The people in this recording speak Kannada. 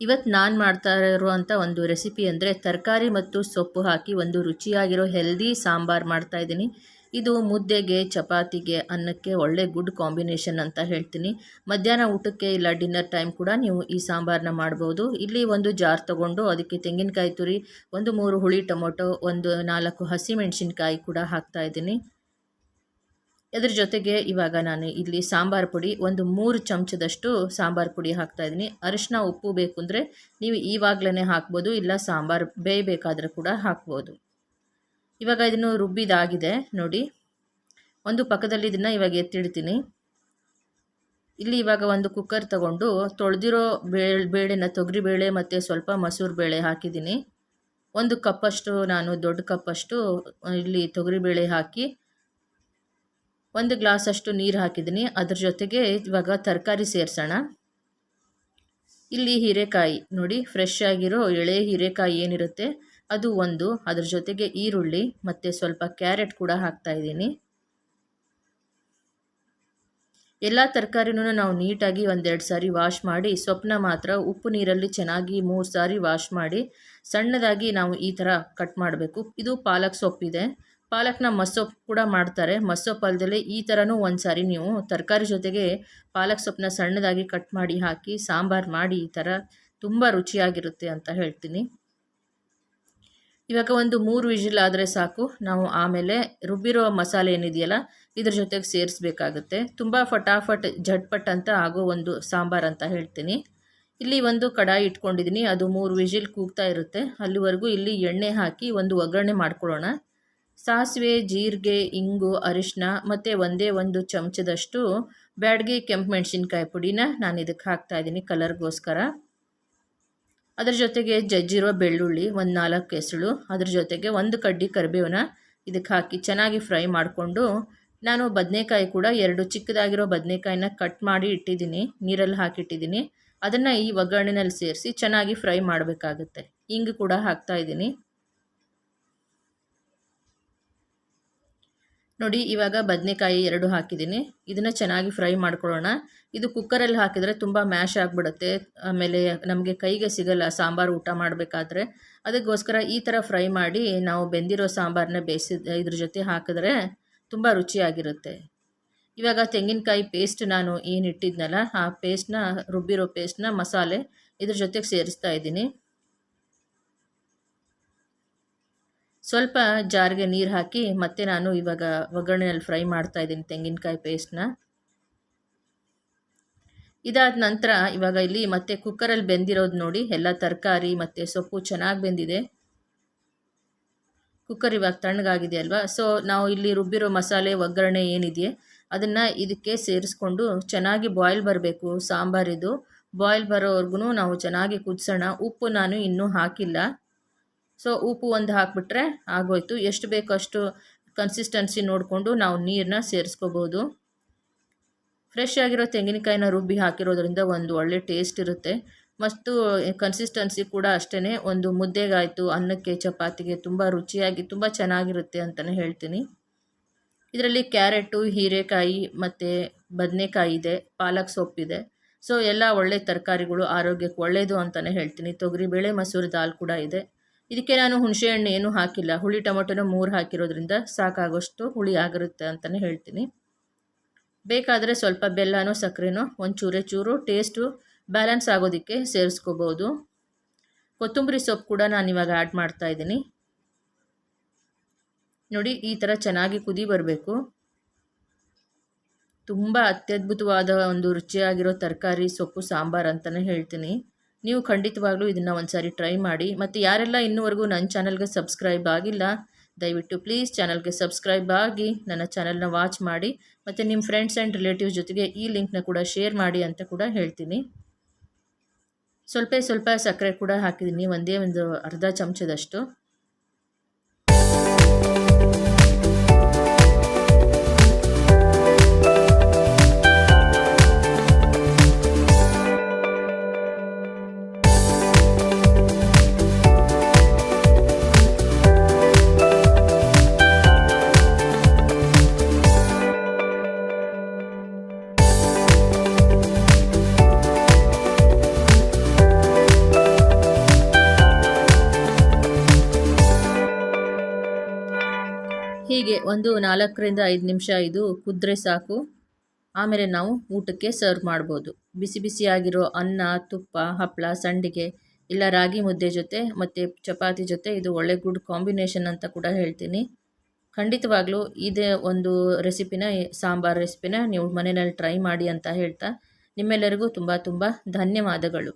ಇವತ್ತು ನಾನು ಮಾಡ್ತಾ ಇರುವಂಥ ಒಂದು ರೆಸಿಪಿ ಅಂದರೆ ತರಕಾರಿ ಮತ್ತು ಸೊಪ್ಪು ಹಾಕಿ ಒಂದು ರುಚಿಯಾಗಿರೋ ಹೆಲ್ದಿ ಸಾಂಬಾರು ಮಾಡ್ತಾ ಇದ್ದೀನಿ. ಇದು ಮುದ್ದೆಗೆ, ಚಪಾತಿಗೆ, ಅನ್ನಕ್ಕೆ ಒಳ್ಳೆ ಗುಡ್ ಕಾಂಬಿನೇಷನ್ ಅಂತ ಹೇಳ್ತೀನಿ. ಮಧ್ಯಾಹ್ನ ಊಟಕ್ಕೆ ಇಲ್ಲ ಡಿನ್ನರ್ ಟೈಮ್ ಕೂಡ ನೀವು ಈ ಸಾಂಬಾರನ್ನ ಮಾಡ್ಬೋದು. ಇಲ್ಲಿ ಒಂದು ಜಾರ್ ತಗೊಂಡು ಅದಕ್ಕೆ ತೆಂಗಿನಕಾಯಿ ತುರಿ, ಒಂದು ಮೂರು ಹುಳಿ ಟೊಮೊಟೊ, ಒಂದು ನಾಲ್ಕು ಹಸಿಮೆಣಸಿನ್ಕಾಯಿ ಕೂಡ ಹಾಕ್ತಾ ಇದ್ರ ಜೊತೆಗೆ ಇವಾಗ ನಾನು ಇಲ್ಲಿ ಸಾಂಬಾರು ಪುಡಿ ಒಂದು ಮೂರು ಚಮಚದಷ್ಟು ಸಾಂಬಾರು ಪುಡಿ ಹಾಕ್ತಾ ಇದ್ದೀನಿ. ಅರಿಶಿನ ಉಪ್ಪು ಬೇಕು ಅಂದರೆ ನೀವು ಈವಾಗಲೇ ಹಾಕ್ಬೋದು, ಇಲ್ಲ ಸಾಂಬಾರು ಬೇಯಬೇಕಾದ್ರೆ ಕೂಡ ಹಾಕ್ಬೋದು. ಇವಾಗ ಇದನ್ನು ರುಬ್ಬಿದಾಗಿದೆ, ನೋಡಿ. ಒಂದು ಪಕ್ಕದಲ್ಲಿ ಇದನ್ನು ಇವಾಗ ಎತ್ತಿಡ್ತೀನಿ. ಇಲ್ಲಿ ಇವಾಗ ಒಂದು ಕುಕ್ಕರ್ ತಗೊಂಡು ತೊಳೆದಿರೋ ಬೇಳೆ, ಬೇಳೆನ ತೊಗರಿಬೇಳೆ ಮತ್ತು ಸ್ವಲ್ಪ ಮಸೂರು ಬೇಳೆ ಹಾಕಿದ್ದೀನಿ. ಒಂದು ಕಪ್ಪಷ್ಟು, ನಾನು ದೊಡ್ಡ ಕಪ್ಪಷ್ಟು ಇಲ್ಲಿ ತೊಗರಿಬೇಳೆ ಹಾಕಿ ಒಂದು ಗ್ಲಾಸಷ್ಟು ನೀರು ಹಾಕಿದ್ದೀನಿ. ಅದ್ರ ಜೊತೆಗೆ ಇವಾಗ ತರಕಾರಿ ಸೇರಿಸೋಣ. ಇಲ್ಲಿ ಹೀರೆಕಾಯಿ ನೋಡಿ ಫ್ರೆಶ್ ಆಗಿರೋ ಎಳೆ ಹೀರೆಕಾಯಿ ಏನಿರುತ್ತೆ, ಅದು ಒಂದು. ಅದ್ರ ಜೊತೆಗೆ ಈರುಳ್ಳಿ, ಮತ್ತು ಸ್ವಲ್ಪ ಕ್ಯಾರೆಟ್ ಕೂಡ ಹಾಕ್ತಾ ಇದ್ದೀನಿ. ಎಲ್ಲ ತರಕಾರಿನೂ ನಾವು ನೀಟಾಗಿ ಒಂದೆರಡು ಸಾರಿ ವಾಶ್ ಮಾಡಿ ಸೊಪ್ಪನ್ನ ಮಾತ್ರ ಉಪ್ಪು ನೀರಲ್ಲಿ ಚೆನ್ನಾಗಿ ಮೂರು ಸಾರಿ ವಾಶ್ ಮಾಡಿ, ಸಣ್ಣದಾಗಿ ನಾವು ಈ ಥರ ಕಟ್ ಮಾಡಬೇಕು. ಇದು ಪಾಲಕ್ ಸೊಪ್ಪಿದೆ. ಪಾಲಕ್ನ ಮಸ್ಸೊಪ್ಪು ಕೂಡ ಮಾಡ್ತಾರೆ. ಮಸ್ಸೊಪ್ಪು ಅಲ್ಲದೆ ಈ ಥರನೂ ಒಂದು ಸಾರಿ ನೀವು ತರಕಾರಿ ಜೊತೆಗೆ ಪಾಲಕ್ ಸೊಪ್ಪನ್ನ ಸಣ್ಣದಾಗಿ ಕಟ್ ಮಾಡಿ ಹಾಕಿ, ಸಾಂಬಾರು ಮಾಡಿ ಈ ಥರ ತುಂಬ ರುಚಿಯಾಗಿರುತ್ತೆ ಅಂತ ಹೇಳ್ತೀನಿ. ಇವಾಗ ಒಂದು ಮೂರು ವಿಜಿಲ್ ಆದರೆ ಸಾಕು. ನಾವು ಆಮೇಲೆ ರುಬ್ಬಿರೋ ಮಸಾಲೆ ಏನಿದೆಯಲ್ಲ, ಇದ್ರ ಜೊತೆಗೆ ಸೇರಿಸ್ಬೇಕಾಗುತ್ತೆ. ತುಂಬ ಫಟಾಫಟ್, ಝಟ್ಪಟ್ ಅಂತ ಆಗೋ ಒಂದು ಸಾಂಬಾರು ಅಂತ ಹೇಳ್ತೀನಿ. ಇಲ್ಲಿ ಒಂದು ಕಡಾಯಿ ಇಟ್ಕೊಂಡಿದ್ದೀನಿ ಅದು ಮೂರು ವಿಜಿಲ್ ಕೂಗ್ತಾ ಇರುತ್ತೆ. ಅಲ್ಲಿವರೆಗೂ ಇಲ್ಲಿ ಎಣ್ಣೆ ಹಾಕಿ ಒಂದು ಒಗ್ಗರಣೆ ಮಾಡ್ಕೊಳ್ಳೋಣ. ಸಾಸಿವೆ, ಜೀರಿಗೆ, ಇಂಗು ಅರಿಶಿನ ಮತ್ತು ಒಂದೇ ಒಂದು ಚಮಚದಷ್ಟು ಬ್ಯಾಡಗಿ ಕೆಂಪು ಮೆಣಸಿನ್ಕಾಯಿ ಪುಡಿನ ನಾನು ಇದಕ್ಕೆ ಹಾಕ್ತಾ ಇದ್ದೀನಿ ಕಲರ್ಗೋಸ್ಕರ. ಅದ್ರ ಜೊತೆಗೆ ಜಜ್ಜಿರೋ ಬೆಳ್ಳುಳ್ಳಿ ಒಂದು ನಾಲ್ಕು ಹೆಸಳು ಅದ್ರ ಜೊತೆಗೆ ಒಂದು ಕಡ್ಡಿ ಕರಿಬೇವನ್ನ ಇದಕ್ಕೆ ಹಾಕಿ ಚೆನ್ನಾಗಿ ಫ್ರೈ ಮಾಡಿಕೊಂಡು ನಾನು ಬದನೆಕಾಯಿ ಕೂಡ ಎರಡು ಚಿಕ್ಕದಾಗಿರೋ ಬದನೆಕಾಯಿನ ಕಟ್ ಮಾಡಿ ಇಟ್ಟಿದ್ದೀನಿ ನೀರಲ್ಲಿ ಹಾಕಿಟ್ಟಿದ್ದೀನಿ ಅದನ್ನು ಈ ಒಗ್ಗರಣೆನಲ್ಲಿ ಸೇರಿಸಿ ಚೆನ್ನಾಗಿ ಫ್ರೈ ಮಾಡಬೇಕಾಗುತ್ತೆ. ಇಂಗು ಕೂಡ ಹಾಕ್ತಾ ಇದ್ದೀನಿ ನೋಡಿ, ಇವಾಗ ಬದನೆಕಾಯಿ ಎರಡು ಹಾಕಿದ್ದೀನಿ. ಇದನ್ನು ಚೆನ್ನಾಗಿ ಫ್ರೈ ಮಾಡ್ಕೊಳ್ಳೋಣ. ಇದು ಕುಕ್ಕರಲ್ಲಿ ಹಾಕಿದರೆ ತುಂಬ ಮ್ಯಾಶ್ ಆಗಿಬಿಡುತ್ತೆ. ಆಮೇಲೆ ನಮಗೆ ಕೈಗೆ ಸಿಗಲ್ಲ ಸಾಂಬಾರು ಊಟ ಮಾಡಬೇಕಾದ್ರೆ. ಅದಕ್ಕೋಸ್ಕರ ಈ ಥರ ಫ್ರೈ ಮಾಡಿ ನಾವು ಬೆಂದಿರೋ ಸಾಂಬಾರನ್ನ ಬೇಯಿಸಿದ ಇದ್ರ ಜೊತೆ ಹಾಕಿದ್ರೆ ತುಂಬ ರುಚಿಯಾಗಿರುತ್ತೆ. ಇವಾಗ ತೆಂಗಿನಕಾಯಿ ಪೇಸ್ಟ್ ನಾನು ಏನು ಇಟ್ಟಿದ್ನಲ್ಲ, ಆ ಪೇಸ್ಟ್ನ ರುಬ್ಬಿರೋ ಪೇಸ್ಟ್ನ ಮಸಾಲೆ ಇದ್ರ ಜೊತೆಗೆ ಸೇರಿಸ್ತಾ ಇದ್ದೀನಿ. ಸ್ವಲ್ಪ ಜಾರಿಗೆ ನೀರು ಹಾಕಿ ಮತ್ತೆ ನಾನು ಇವಾಗ ಒಗ್ಗರಣೆಯಲ್ಲಿ ಫ್ರೈ ಮಾಡ್ತಾ ಇದ್ದೀನಿ ತೆಂಗಿನಕಾಯಿ ಪೇಸ್ಟ್ನ. ಇದಾದ ನಂತರ ಇವಾಗ ಇಲ್ಲಿ ಮತ್ತೆ ಕುಕ್ಕರಲ್ಲಿ ಬೆಂದಿರೋದು ನೋಡಿ, ಎಲ್ಲ ತರಕಾರಿ ಮತ್ತು ಸೊಪ್ಪು ಚೆನ್ನಾಗಿ ಬೆಂದಿದೆ. ಕುಕ್ಕರ್ ಇವಾಗ ತಣ್ಣಗಾಗಿದೆ ಅಲ್ವಾ? ಸೊ ನಾವು ಇಲ್ಲಿ ರುಬ್ಬಿರೋ ಮಸಾಲೆ ಒಗ್ಗರಣೆ ಏನಿದೆಯೇ, ಅದನ್ನು ಇದಕ್ಕೆ ಸೇರಿಸ್ಕೊಂಡು ಚೆನ್ನಾಗಿ ಬಾಯ್ಲ್ ಬರಬೇಕು ಸಾಂಬಾರಿದು. ಬಾಯ್ಲ್ ಬರೋವರೆಗೂ ನಾವು ಚೆನ್ನಾಗಿ ಕುದಿಸೋಣ. ಉಪ್ಪು ನಾನು ಇನ್ನೂ ಹಾಕಿಲ್ಲ. ಸೊ ಉಪ್ಪು ಒಂದು ಹಾಕಿಬಿಟ್ರೆ ಆಗೋಯ್ತು. ಎಷ್ಟು ಬೇಕೋ ಅಷ್ಟು ಕನ್ಸಿಸ್ಟೆನ್ಸಿ ನೋಡಿಕೊಂಡು ನಾವು ನೀರನ್ನ ಸೇರಿಸ್ಕೋಬೋದು. ಫ್ರೆಶ್ ಆಗಿರೋ ತೆಂಗಿನಕಾಯಿನ ರುಬ್ಬಿ ಹಾಕಿರೋದ್ರಿಂದ ಒಂದು ಒಳ್ಳೆ ಟೇಸ್ಟ್ ಇರುತ್ತೆ. ಮತ್ತು ಕನ್ಸಿಸ್ಟೆನ್ಸಿ ಕೂಡ ಅಷ್ಟೇ ಒಂದು ಮುದ್ದೆಗಾಯಿತು, ಅನ್ನಕ್ಕೆ, ಚಪಾತಿಗೆ ತುಂಬ ರುಚಿಯಾಗಿ, ತುಂಬ ಚೆನ್ನಾಗಿರುತ್ತೆ ಅಂತಲೇ ಹೇಳ್ತೀನಿ. ಇದರಲ್ಲಿ ಕ್ಯಾರೆಟು, ಹೀರೆಕಾಯಿ ಮತ್ತು ಬದನೆಕಾಯಿ ಇದೆ, ಪಾಲಕ್ ಸೊಪ್ಪಿದೆ ಸೊ ಎಲ್ಲ ಒಳ್ಳೆ ತರಕಾರಿಗಳು, ಆರೋಗ್ಯಕ್ಕೆ ಒಳ್ಳೆಯದು ಅಂತಲೇ ಹೇಳ್ತೀನಿ. ತೊಗರಿಬೇಳೆ ಮಸೂರು, ದಾಲ್ ಕೂಡ ಇದೆ. ಇದಕ್ಕೆ ನಾನು ಹುಣಸೆ ಹಣ್ಣು ಏನೂ ಹಾಕಿಲ್ಲ. ಹುಳಿ ಟೊಮೊಟೊನ ಮೂರು ಹಾಕಿರೋದ್ರಿಂದ ಸಾಕಾಗೋಷ್ಟು ಹುಳಿ ಆಗಿರುತ್ತೆ ಅಂತಲೇ ಹೇಳ್ತೀನಿ. ಬೇಕಾದರೆ ಸ್ವಲ್ಪ ಬೆಲ್ಲನೋ, ಸಕ್ಕರೆನೋ ಒಂದು ಚೂರೆ ಚೂರು ಟೇಸ್ಟು ಬ್ಯಾಲೆನ್ಸ್ ಆಗೋದಕ್ಕೆ ಸೇರಿಸ್ಕೋಬೋದು. ಕೊತ್ತಂಬರಿ ಸೊಪ್ಪು ಕೂಡ ನಾನು ಇವಾಗ ಆ್ಯಡ್ ಮಾಡ್ತಾ ಇದ್ದೀನಿ. ನೋಡಿ, ಈ ಥರ ಚೆನ್ನಾಗಿ ಕುದಿ ಬರಬೇಕು. ತುಂಬ ಅತ್ಯದ್ಭುತವಾದ ಒಂದು ರುಚಿಯಾಗಿರೋ ತರಕಾರಿ ಸೊಪ್ಪು ಸಾಂಬಾರು ಅಂತಲೇ ಹೇಳ್ತೀನಿ. ನೀವು ಖಂಡಿತವಾಗ್ಲೂ ಇದನ್ನು ಒಂದು ಸಾರಿ ಟ್ರೈ ಮಾಡಿ. ಮತ್ತು ಯಾರೆಲ್ಲ ಇನ್ನೂವರೆಗೂ ನನ್ನ ಚಾನಲ್ಗೆ ಸಬ್ಸ್ಕ್ರೈಬ್ ಆಗಿಲ್ಲ, ದಯವಿಟ್ಟು ಪ್ಲೀಸ್ ಚಾನಲ್ಗೆ ಸಬ್ಸ್ಕ್ರೈಬ್ ಆಗಿ ನನ್ನ ಚಾನಲ್ನ ವಾಚ್ ಮಾಡಿ. ಮತ್ತು ನಿಮ್ಮ ಫ್ರೆಂಡ್ಸ್ ಆ್ಯಂಡ್ ರಿಲೇಟಿವ್ಸ್ ಜೊತೆಗೆ ಈ ಲಿಂಕ್ನ ಕೂಡ ಶೇರ್ ಮಾಡಿ ಅಂತ ಕೂಡ ಹೇಳ್ತೀನಿ. ಸ್ವಲ್ಪ ಸ್ವಲ್ಪ ಸಕ್ಕರೆ ಕೂಡ ಹಾಕಿದ್ದೀನಿ ಒಂದೇ ಒಂದು ಅರ್ಧ ಚಮಚದಷ್ಟು. ಹೀಗೆ ಒಂದು ನಾಲ್ಕರಿಂದ ಐದು ನಿಮಿಷ ಇದು ಕುದ್ರೆ ಸಾಕು. ಆಮೇಲೆ ನಾವು ಊಟಕ್ಕೆ ಸರ್ವ್ ಮಾಡ್ಬೋದು. ಬಿಸಿ ಬಿಸಿಯಾಗಿರೋ ಅನ್ನ, ತುಪ್ಪ ಹಪ್ಪಳ ಸಂಡಿಗೆ, ಇಲ್ಲ ರಾಗಿ ಮುದ್ದೆ ಜೊತೆ ಮತ್ತು ಚಪಾತಿ ಜೊತೆ ಇದು ಒಳ್ಳೆ ಗುಡ್ ಕಾಂಬಿನೇಷನ್ ಅಂತ ಕೂಡ ಹೇಳ್ತೀನಿ. ಖಂಡಿತವಾಗ್ಲೂ ಇದೇ ಒಂದು ರೆಸಿಪಿನ ಸಾಂಬಾರ್ ರೆಸಿಪಿನ ನೀವು ಮನೆಯಲ್ಲಿ ಟ್ರೈ ಮಾಡಿ ಅಂತ ಹೇಳ್ತಾ ನಿಮ್ಮೆಲ್ಲರಿಗೂ ತುಂಬ ತುಂಬ ಧನ್ಯವಾದಗಳು.